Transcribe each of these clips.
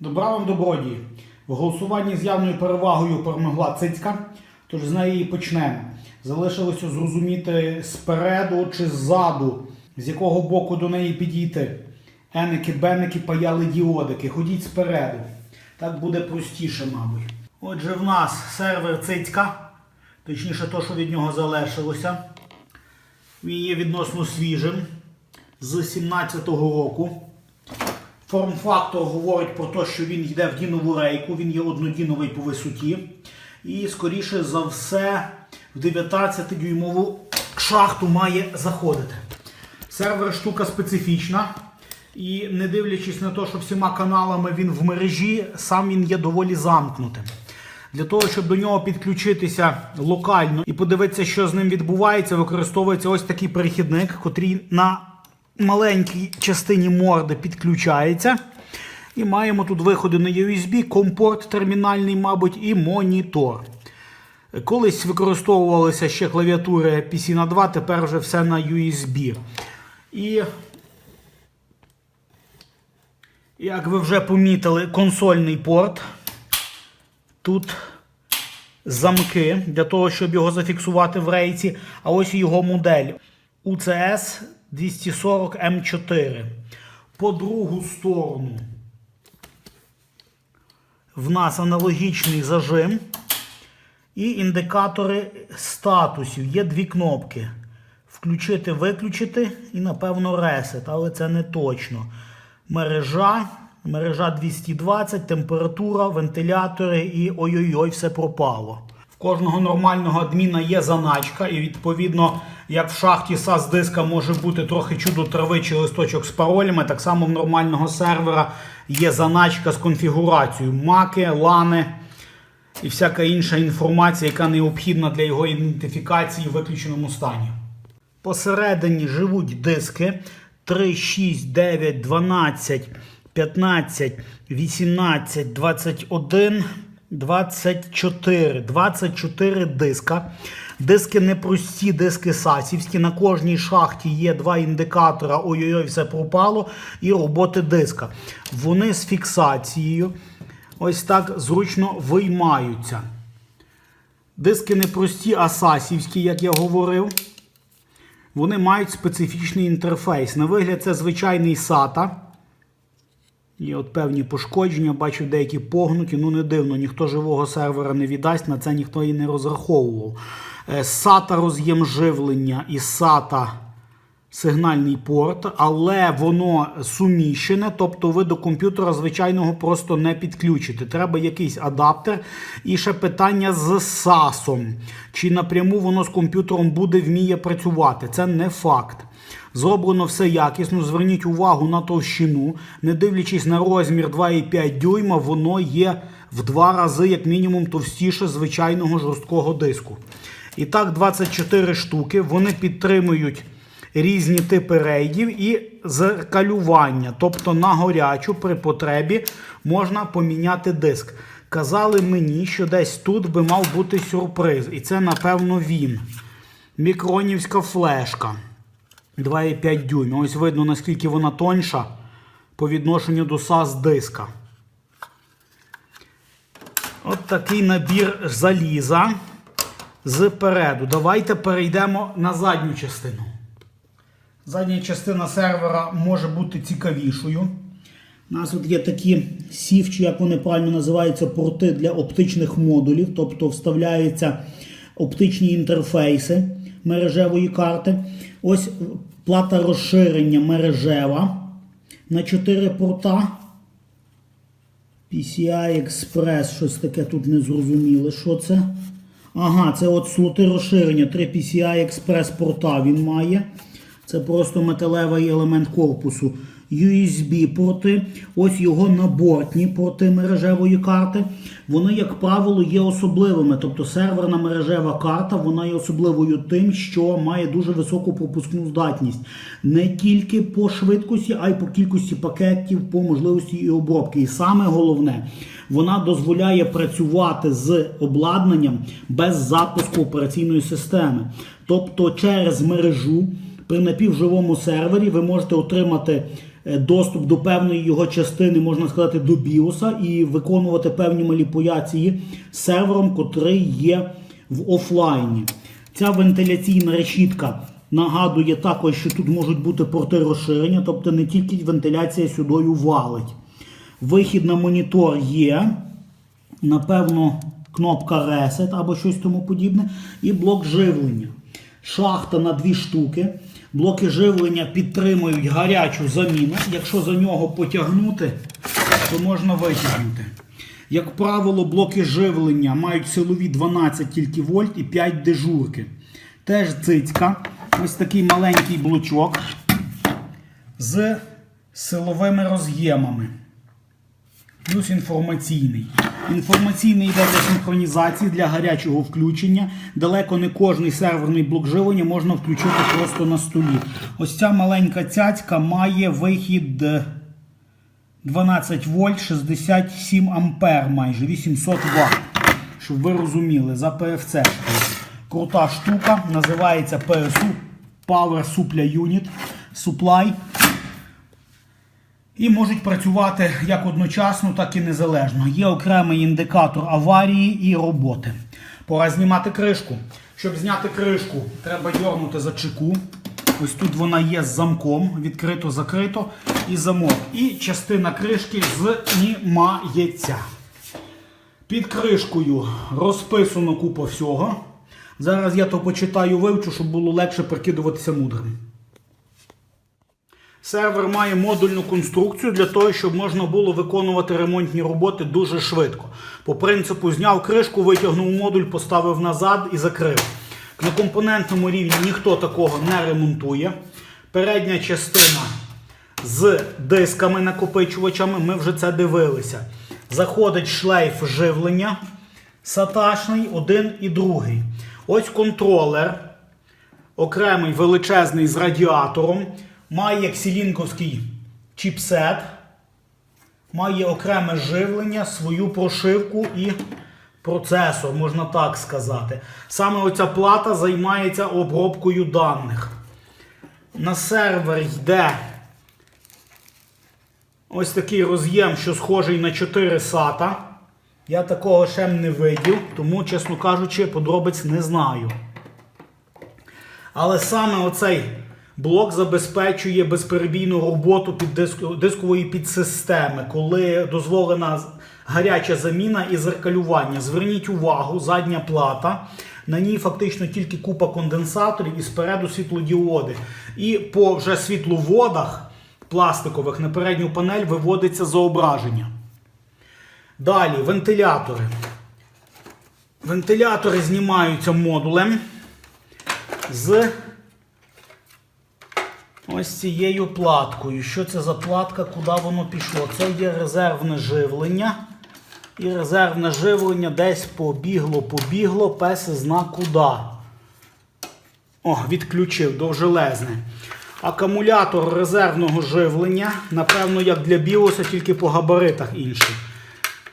Добра вам добродії. В голосуванні з явною перевагою перемогла цицька, тож з неї почнемо. Залишилося зрозуміти спереду чи ззаду, з якого боку до неї підійти. Еники, беники, паяли діодики. Ходіть спереду. Так буде простіше, мабуть. Отже, в нас сервер цицька, точніше, то, що від нього залишилося. Він є відносно свіжим з 17-го року. Форм-фактор говорить про те, що він йде в дінову рейку, він є однодіновий по висоті. І, скоріше за все, в 19-дюймову шахту має заходити. Сервер штука специфічна. І не дивлячись на те, що всіма каналами він в мережі, сам він є доволі замкнутим. Для того, щоб до нього підключитися локально і подивитися, що з ним відбувається, використовується ось такий перехідник, котрий на маленькій частині морди підключається. І маємо тут виходи на USB, компорт термінальний, мабуть, і монітор. Колись використовувалися ще клавіатури PC на 2, тепер вже все на USB. І, як ви вже помітили, консольний порт. Тут замки для того, щоб його зафіксувати в рейці. А ось його модель UCS 240 M4. По другу сторону в нас аналогічний зажим і індикатори статусів. Є дві кнопки. Включити, виключити і, напевно, ресет, але це не точно. Мережа, мережа 220, температура, вентилятори і ой-ой-ой, все пропало. В кожного нормального адміна є заначка, і відповідно, як в шахті SAS диска може бути трохи чудо трави чи листочок з паролями, так само в нормального сервера є заначка з конфігурацією маки, лани і всяка інша інформація, яка необхідна для його ідентифікації в виключеному стані. Посередині живуть диски 3, 6, 9, 12, 15, 18, 21, 24. 24 диска. Диски не прості, диски сасівські. На кожній шахті є два індикатора. Ой-ой-ой, все пропало. І роботи диска. Вони з фіксацією. Ось так зручно виймаються. Диски не прості, а сасівські, як я говорив. Вони мають специфічний інтерфейс. На вигляд, це звичайний SATA. Є от певні пошкодження, бачу деякі погнуті. Ну не дивно, ніхто живого сервера не віддасть, на це ніхто і не розраховував. Е, SATA роз'єм живлення і SATA сигнальний порт, але воно суміщене, тобто ви до комп'ютера звичайного просто не підключите. Треба якийсь адаптер. І ще питання з SAS. Чи напряму воно з комп'ютером буде вміє працювати? Це не факт. Зроблено все якісно. Зверніть увагу на товщину. Не дивлячись на розмір 2,5 дюйма, воно є в два рази, як мінімум, товстіше звичайного жорсткого диску. І так, 24 штуки. Вони підтримують різні типи рейдів і зеркалювання. Тобто на горячу при потребі можна поміняти диск. Казали мені, що десь тут би мав бути сюрприз. І це, напевно, він. Мікронівська флешка. 2,5 дюйма. Ось видно, наскільки вона тоньша по відношенню до SAS диска. От такий набір заліза зпереду. Давайте перейдемо на задню частину. Задня частина сервера може бути цікавішою. У нас от є такі сів, чи як вони правильно називаються, порти для оптичних модулів, тобто вставляються оптичні інтерфейси мережевої карти. Ось плата розширення мережева на 4 порта. PCI Express, щось таке тут не зрозуміло. Що це? Ага, це от слоти розширення. 3 PCI Express порта він має. Це просто металевий елемент корпусу. USB порти, ось його набортні порти мережевої карти. Вони, як правило, є особливими. Тобто серверна мережева карта вона є особливою тим, що має дуже високу пропускну здатність. Не тільки по швидкості, а й по кількості пакетів, по можливості і обробки. І саме головне, вона дозволяє працювати з обладнанням без запуску операційної системи. Тобто через мережу при напівживому сервері ви можете отримати доступ до певної його частини, можна сказати, до біоса і виконувати певні маніпуляції сервером, котрий є в офлайні. Ця вентиляційна решітка нагадує також, що тут можуть бути порти розширення, тобто не тільки вентиляція сюдою валить. Вихід на монітор є. Напевно, кнопка Reset або щось тому подібне. І блок живлення. Шахта на дві штуки. Блоки живлення підтримують гарячу заміну. Якщо за нього потягнути, то можна витягнути. Як правило, блоки живлення мають силові 12 тільки вольт і 5 дежурки. Теж цицька. Ось такий маленький блочок з силовими роз'ємами. Плюс інформаційний. Інформаційний йде для синхронізації, для гарячого включення. Далеко не кожний серверний блок живлення можна включити просто на столі. Ось ця маленька цяцька має вихід е, 12 вольт 67 ампер майже 800 Вт. Щоб ви розуміли, за ПФЦ. Крута штука, називається PSU Power Supply Unit Supply. І можуть працювати як одночасно, так і незалежно. Є окремий індикатор аварії і роботи. Пора знімати кришку. Щоб зняти кришку, треба дьорнути за чеку. Ось тут вона є з замком, відкрито-закрито і замок. І частина кришки знімається. Під кришкою розписано купа всього. Зараз я то почитаю, вивчу, щоб було легше прикидуватися мудрим. Сервер має модульну конструкцію для того, щоб можна було виконувати ремонтні роботи дуже швидко. По принципу, зняв кришку, витягнув модуль, поставив назад і закрив. На компонентному рівні ніхто такого не ремонтує. Передня частина з дисками накопичувачами, ми вже це дивилися. Заходить шлейф живлення саташний, один і другий. Ось контролер окремий величезний з радіатором, має ксілінковський чіпсет, має окреме живлення, свою прошивку і процесор, можна так сказати. Саме оця плата займається обробкою даних. На сервер йде ось такий роз'єм, що схожий на 4 SATA. Я такого ще не видів, тому, чесно кажучи, подробиць не знаю. Але саме оцей блок забезпечує безперебійну роботу під диск- дискової підсистеми, коли дозволена гаряча заміна і зеркалювання. Зверніть увагу, задня плата. На ній фактично тільки купа конденсаторів і спереду світлодіоди. І по вже світловодах пластикових на передню панель виводиться зображення. Далі вентилятори. Вентилятори знімаються модулем з ось цією платкою. Що це за платка, куди воно пішло? Це є резервне живлення. І резервне живлення десь побігло, побігло, пес зна куди. О, відключив довжелезне. Акумулятор резервного живлення, напевно, як для біоса, тільки по габаритах інший.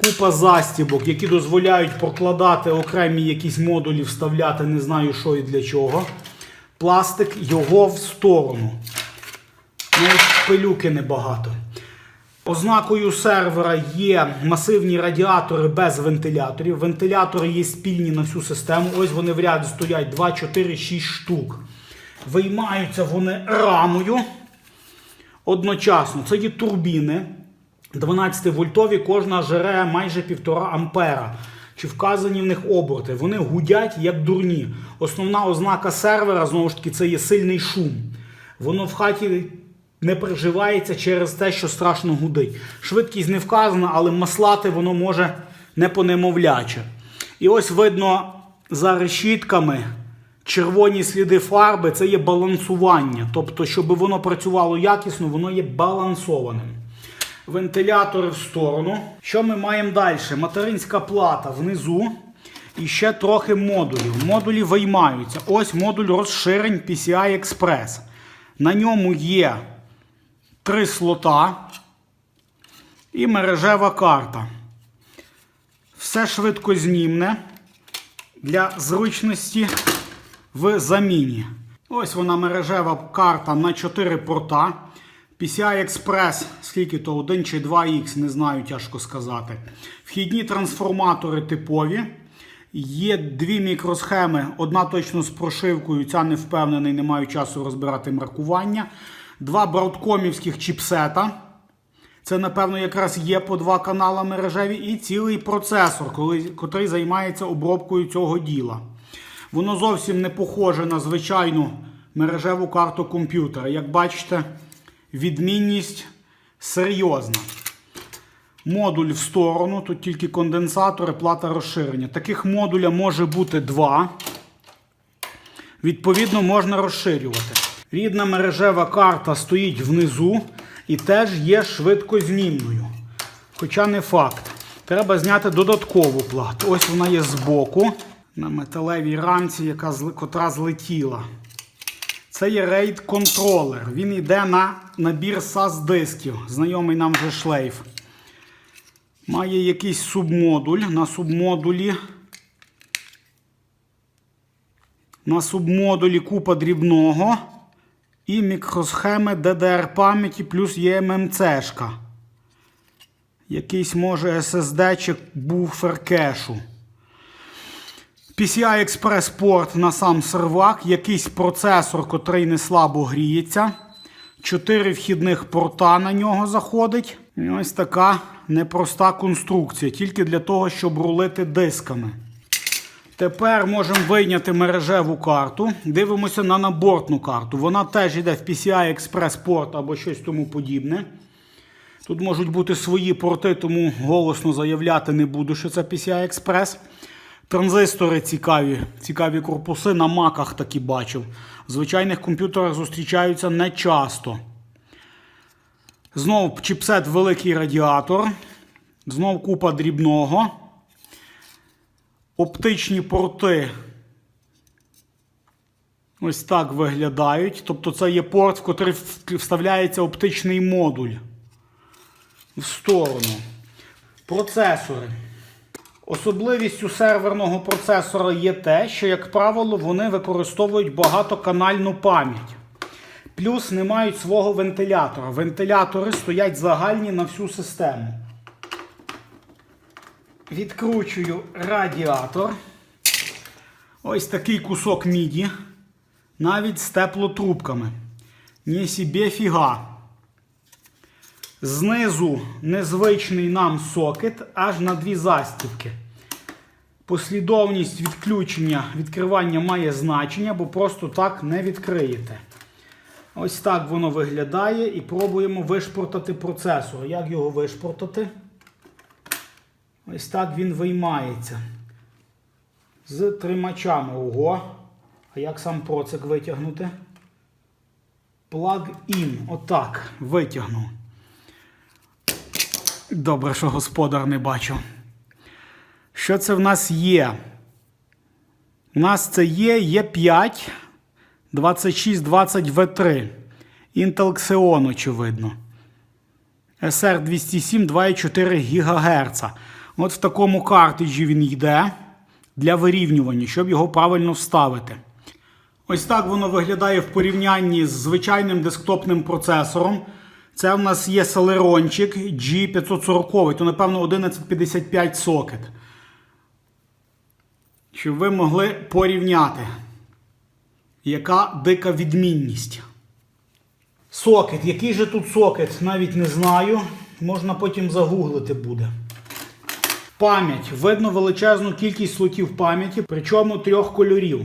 Купа застібок, які дозволяють прокладати окремі якісь модулі, вставляти, не знаю що і для чого. Пластик його в сторону. Навіть пилюки небагато. Ознакою сервера є масивні радіатори без вентиляторів. Вентилятори є спільні на всю систему. Ось вони в ряді стоять 2, 4, 6 штук. Виймаються вони рамою одночасно. Це є турбіни 12-вольтові, кожна жере майже 1,5 ампера. Чи вказані в них оберти. Вони гудять як дурні. Основна ознака сервера, знову ж таки, це є сильний шум. Воно в хаті не приживається через те, що страшно гудить. Швидкість не вказана, але маслати воно може не понемовляче. І ось видно за решітками червоні сліди фарби це є балансування. Тобто, щоб воно працювало якісно, воно є балансованим. Вентилятори в сторону. Що ми маємо далі? Материнська плата внизу. І ще трохи модулів. Модулі виймаються. Ось модуль розширень PCI Express. На ньому є три слота і мережева карта. Все швидко знімне для зручності в заміні. Ось вона мережева карта на 4 порта. PCI Express, скільки то 1 чи 2X, не знаю, тяжко сказати. Вхідні трансформатори типові. Є дві мікросхеми, одна точно з прошивкою, ця не впевнений, не маю часу розбирати маркування. Два браудкомівських чіпсета. Це, напевно, якраз є по два канала мережеві, і цілий процесор, коли, котрий займається обробкою цього діла. Воно зовсім не похоже на звичайну мережеву карту комп'ютера. Як бачите, відмінність серйозна. Модуль в сторону, тут тільки конденсатори, плата розширення. Таких модуля може бути два. Відповідно, можна розширювати. Рідна мережева карта стоїть внизу і теж є швидкозмінною. Хоча не факт. Треба зняти додаткову плату. Ось вона є збоку на металевій рамці, яка, котра злетіла. Це є рейд контролер. Він йде на набір SAS дисків, знайомий нам вже шлейф. Має якийсь субмодуль. На субмодулі. На субмодулі купа дрібного і мікросхеми DDR пам'яті плюс є ММЦшка. Якийсь може SSD чи буфер кешу. PCI Express порт на сам сервак, якийсь процесор, котрий не слабо гріється. Чотири вхідних порта на нього заходить. І ось така непроста конструкція, тільки для того, щоб рулити дисками. Тепер можемо вийняти мережеву карту. Дивимося на набортну карту. Вона теж йде в PCI Express порт або щось тому подібне. Тут можуть бути свої порти, тому голосно заявляти не буду, що це PCI Express. Транзистори цікаві, цікаві корпуси на маках такі бачив. В звичайних комп'ютерах зустрічаються не часто. Знову чіпсет великий радіатор. Знову купа дрібного. Оптичні порти ось так виглядають. Тобто це є порт, в котрий вставляється оптичний модуль в сторону. Процесори. Особливістю серверного процесора є те, що, як правило, вони використовують багатоканальну пам'ять. Плюс не мають свого вентилятора. Вентилятори стоять загальні на всю систему. Відкручую радіатор. Ось такий кусок міді. Навіть з теплотрубками. Ні собі фіга. Знизу незвичний нам сокет аж на дві застібки. Послідовність відключення, відкривання має значення, бо просто так не відкриєте. Ось так воно виглядає і пробуємо вишпортати процесор. Як його вишпортати? Ось так він виймається. З тримачами. Ого. А як сам процик витягнути? Plug-in. Отак. Витягнув. Добре, що господар не бачив. Що це в нас є? У нас це є Є5 2620V3. Intel Xeon, очевидно. SR207 2,4 ГГц. От в такому картриджі він йде для вирівнювання, щоб його правильно вставити. Ось так воно виглядає в порівнянні з звичайним десктопним процесором. Це в нас є Celeronчик G540, то, напевно, 1155 сокет. Щоб ви могли порівняти, яка дика відмінність. Сокет. Який же тут сокет? Навіть не знаю. Можна потім загуглити буде. Пам'ять. Видно величезну кількість слотів пам'яті, причому трьох кольорів.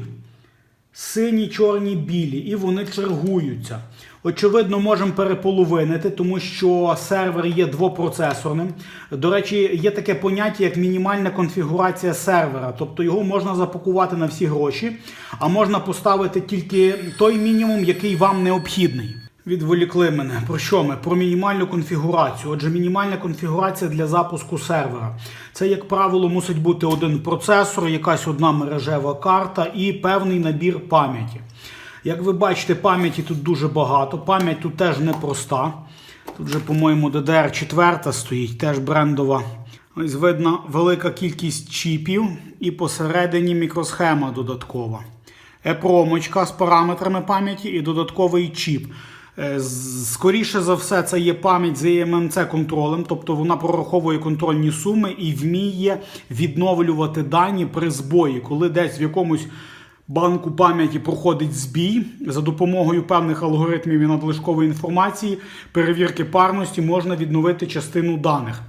Сині, чорні, білі, і вони чергуються. Очевидно, можемо переполовинити, тому що сервер є двопроцесорним. До речі, є таке поняття, як мінімальна конфігурація сервера. Тобто його можна запакувати на всі гроші, а можна поставити тільки той мінімум, який вам необхідний. Відволікли мене. Про що ми? Про мінімальну конфігурацію. Отже, мінімальна конфігурація для запуску сервера. Це, як правило, мусить бути один процесор, якась одна мережева карта і певний набір пам'яті. Як ви бачите, пам'яті тут дуже багато. Пам'ять тут теж непроста. Тут вже, по-моєму, DDR4 стоїть, теж брендова. Ось видно велика кількість чіпів і посередині мікросхема додаткова. Епромочка з параметрами пам'яті і додатковий чіп. Е, Скоріше за все, це є пам'ять з EMMC контролем, тобто вона прораховує контрольні суми і вміє відновлювати дані при збої, коли десь в якомусь банку пам'яті проходить збій за допомогою певних алгоритмів і надлишкової інформації, перевірки парності можна відновити частину даних.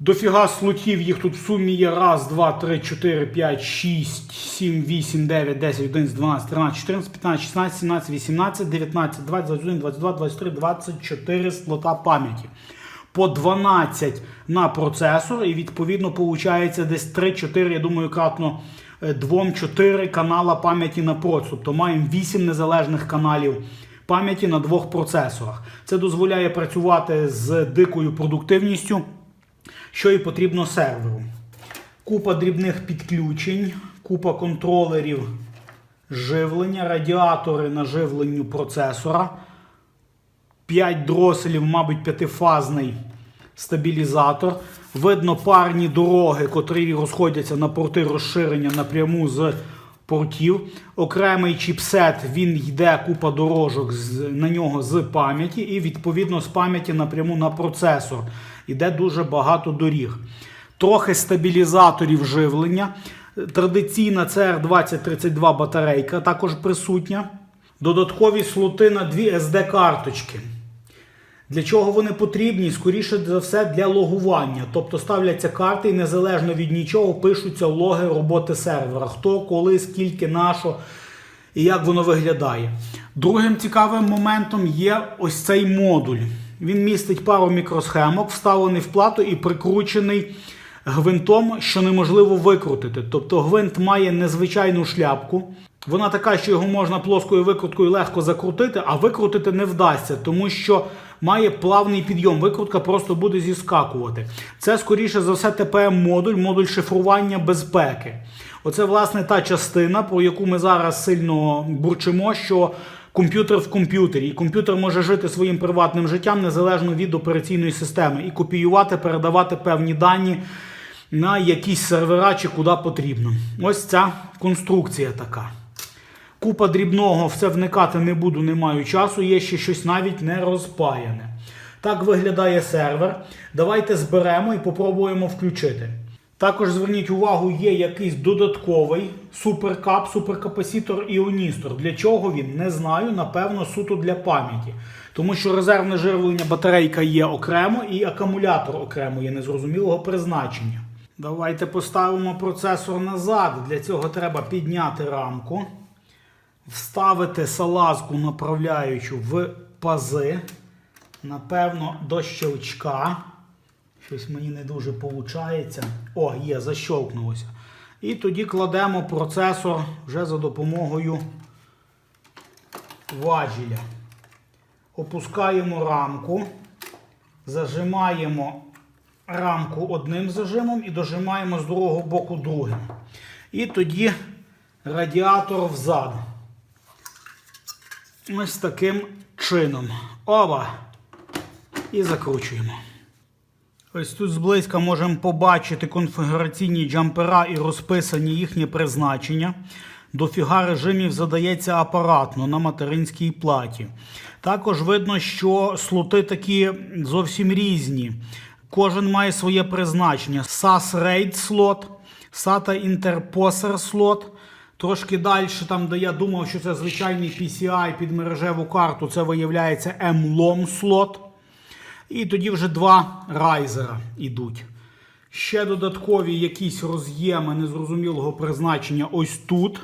Дофіга слотів, їх тут в сумі є раз, два, три, чотири, п'ять, шість, сім, вісім, дев'ять, десять, одинадцять, дванадцять, тринадцять, чотирнадцять, п'ятнадцять, шістнадцять, сімнадцять, вісімнадцять, дев'ятнадцять, двадцять, двадцять один, двадцять два, двадцять три, двадцять чотири слота пам'яті. По 12 на процесор, і відповідно виходить десь 3-4, я думаю, кратно 2-4 канала пам'яті на проц. Тобто маємо 8 незалежних каналів пам'яті на двох процесорах. Це дозволяє працювати з дикою продуктивністю що і потрібно серверу. Купа дрібних підключень, купа контролерів живлення, радіатори на живленню процесора, 5 дроселів, мабуть, п'ятифазний стабілізатор. Видно парні дороги, котрі розходяться на порти розширення напряму з портів. Окремий чіпсет, він йде купа дорожок на нього з пам'яті, і відповідно з пам'яті напряму на процесор. Іде дуже багато доріг. Трохи стабілізаторів живлення. Традиційна CR2032 батарейка також присутня. Додаткові слоти на дві SD-карточки. Для чого вони потрібні? Скоріше за все для логування. Тобто ставляться карти і незалежно від нічого пишуться логи роботи сервера. Хто, коли, скільки, на що і як воно виглядає. Другим цікавим моментом є ось цей модуль. Він містить пару мікросхемок, вставлений в плату і прикручений гвинтом, що неможливо викрутити. Тобто гвинт має незвичайну шляпку. Вона така, що його можна плоскою викруткою легко закрутити, а викрутити не вдасться, тому що має плавний підйом. Викрутка просто буде зіскакувати. Це, скоріше за все, ТПМ-модуль, модуль шифрування безпеки. Оце, власне, та частина, про яку ми зараз сильно бурчимо, що комп'ютер в комп'ютері. І комп'ютер може жити своїм приватним життям незалежно від операційної системи і копіювати, передавати певні дані на якісь сервера чи куди потрібно. Ось ця конструкція така. Купа дрібного, все вникати не буду, не маю часу. Є ще щось навіть не розпаяне. Так виглядає сервер. Давайте зберемо і попробуємо включити. Також зверніть увагу, є якийсь додатковий суперкап, суперкапасітор іоністор. Для чого він? Не знаю. Напевно, суто для пам'яті. Тому що резервне живлення батарейка є окремо і акумулятор окремо є незрозумілого призначення. Давайте поставимо процесор назад. Для цього треба підняти рамку, вставити салазку направляючу в пази. Напевно, до щелчка. Щось мені не дуже виходить. О, є, защовкнулося. І тоді кладемо процесор вже за допомогою важіля. Опускаємо рамку, зажимаємо рамку одним зажимом і дожимаємо з другого боку другим. І тоді радіатор взад. Ось таким чином. Оба. І закручуємо. Ось тут зблизька можемо побачити конфігураційні джампера і розписані їхнє призначення. Дофіга режимів задається апаратно на материнській платі. Також видно, що слоти такі зовсім різні. Кожен має своє призначення. SAS RAID слот, SATA Interposer слот. Трошки далі, там, де я думав, що це звичайний PCI під мережеву карту, це виявляється MLOM слот. І тоді вже два райзера йдуть. Ще додаткові якісь роз'єми незрозумілого призначення ось тут.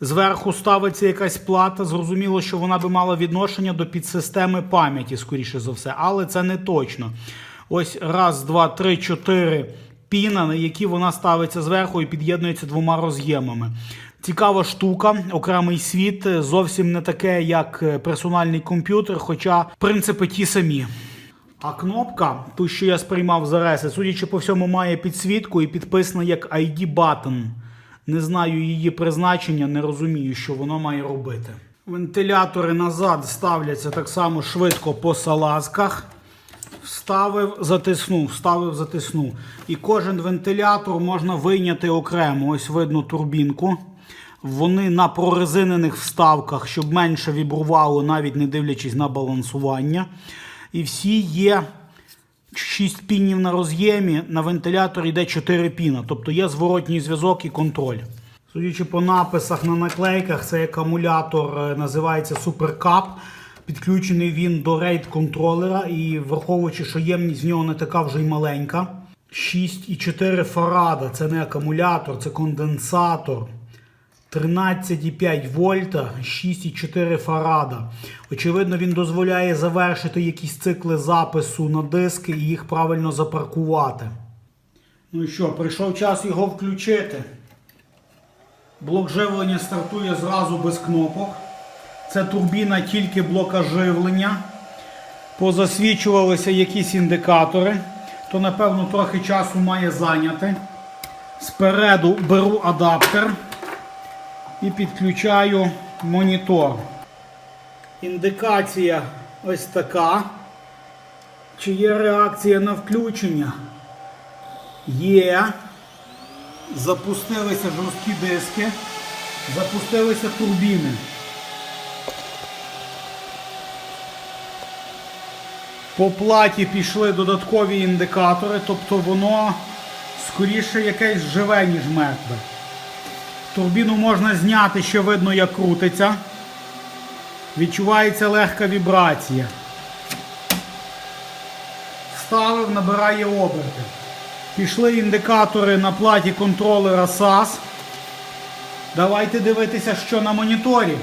Зверху ставиться якась плата. Зрозуміло, що вона би мала відношення до підсистеми пам'яті, скоріше за все, але це не точно. Ось раз, два, три, чотири піна, на які вона ставиться зверху і під'єднується двома роз'ємами. Цікава штука, окремий світ, зовсім не таке, як персональний комп'ютер, хоча принципи ті самі. А кнопка, ту, що я сприймав за реси, судячи по всьому, має підсвітку і підписана як ID button. Не знаю її призначення, не розумію, що воно має робити. Вентилятори назад ставляться так само швидко по салазках. Вставив, затиснув, вставив, затиснув. І кожен вентилятор можна вийняти окремо. Ось видно турбінку. Вони на прорезинених вставках, щоб менше вібрувало, навіть не дивлячись на балансування. І всі є 6 пінів на роз'ємі, на вентиляторі йде 4 піна. Тобто є зворотній зв'язок і контроль. Судячи по написах на наклейках, цей акумулятор е, називається Supercap. Підключений він до рейд контролера і враховуючи, що ємність в нього не така вже й маленька. 6,4 фарада. Це не акумулятор, це конденсатор. 13,5 вольта, 6,4 фарада. Очевидно, він дозволяє завершити якісь цикли запису на диски і їх правильно запаркувати. Ну і що, прийшов час його включити. Блок живлення стартує зразу без кнопок. Це турбіна тільки блока живлення. Позасвічувалися якісь індикатори, то напевно трохи часу має зайняти. Спереду беру адаптер і підключаю монітор. Індикація ось така. Чи є реакція на включення? Є. Запустилися жорсткі диски, запустилися турбіни. По платі пішли додаткові індикатори, тобто воно скоріше якесь живе, ніж мертве. Турбіну можна зняти, ще видно, як крутиться. Відчувається легка вібрація. Вставив, набирає оберти. Пішли індикатори на платі контролера SAS. Давайте дивитися, що на моніторі.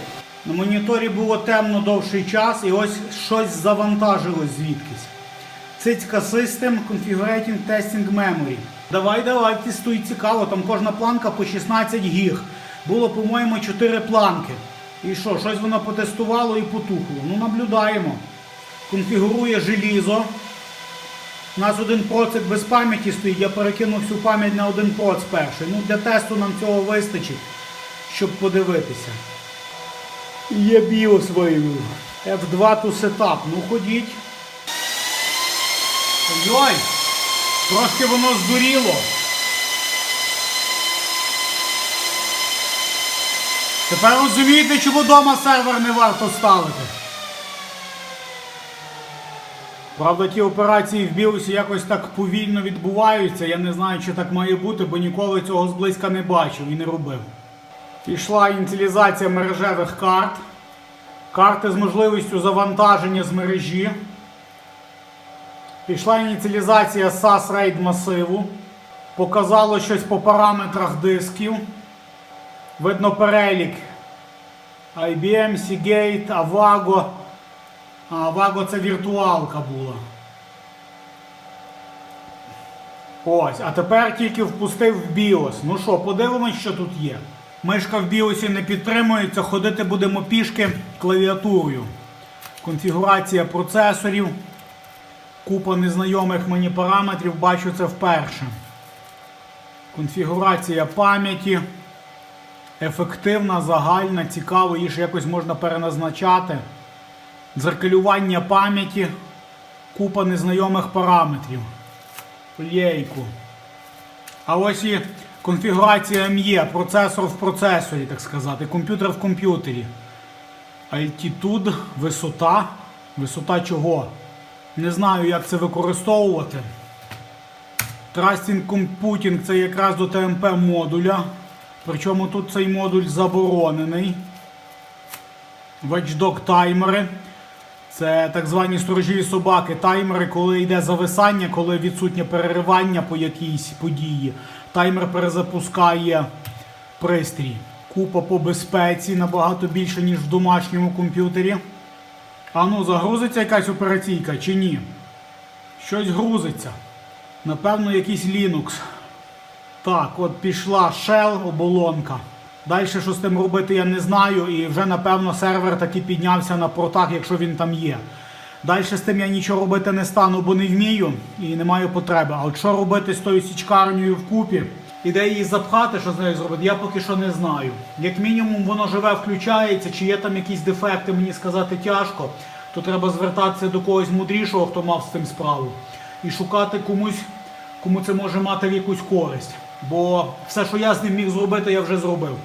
На моніторі було темно довший час і ось щось завантажилось звідкись. Цицька System Configurating Testing Memory. Давай, давай, тестуй цікаво, там кожна планка по 16 гіг. Було, по-моєму, 4 планки. І що, щось воно потестувало і потухло. Ну, наблюдаємо. Конфігурує желізо. У нас один процик без пам'яті стоїть, я перекинув всю пам'ять на один проц перший. Ну, для тесту нам цього вистачить, щоб подивитися. Є BIOS виявив. F2 to setup. Ну ходіть. Ой, трошки воно здуріло. Тепер розумієте, чому вдома сервер не варто ставити. Правда, ті операції в біосі якось так повільно відбуваються. Я не знаю, чи так має бути, бо ніколи цього зблизька не бачив і не робив. Пішла ініціалізація мережевих карт. Карти з можливістю завантаження з мережі. Пішла ініціалізація SAS RAID масиву. Показало щось по параметрах дисків. Видно перелік. IBM, Seagate, Avago. Avago це віртуалка була. Ось, а тепер тільки впустив в BIOS. Ну що, подивимось, що тут є. Мишка в BIOS не підтримується, ходити будемо пішки клавіатурою. Конфігурація процесорів. Купа незнайомих мені параметрів, бачу це вперше. Конфігурація пам'яті. Ефективна, загальна, цікаво, її ж якось можна переназначати. Дзеркалювання пам'яті, купа незнайомих параметрів. Єйку. А ось і конфігурація МЄ, процесор в процесорі, так сказати, комп'ютер в комп'ютері. Altitude, висота. Висота чого? Не знаю, як це використовувати. Trusting Computing це якраз до ТМП модуля. Причому тут цей модуль заборонений. Watchdog таймери. Це так звані сторожові собаки. Таймери, коли йде зависання, коли відсутнє переривання по якійсь події. Таймер перезапускає пристрій. Купа по безпеці набагато більше, ніж в домашньому комп'ютері. А ну, загрузиться якась операційка чи ні? Щось грузиться. Напевно, якийсь Linux. Так, от пішла shell оболонка. Далі що з тим робити, я не знаю. І вже напевно сервер таки піднявся на портах, якщо він там є. Далі з тим я нічого робити не стану, бо не вмію і не маю потреби. А от що робити з тою січкарнею вкупі? І де її запхати, що з нею зробити, я поки що не знаю. Як мінімум воно живе, включається, чи є там якісь дефекти, мені сказати тяжко, то треба звертатися до когось мудрішого, хто мав з цим справу. І шукати комусь, кому це може мати якусь користь. Бо все, що я з ним міг зробити, я вже зробив.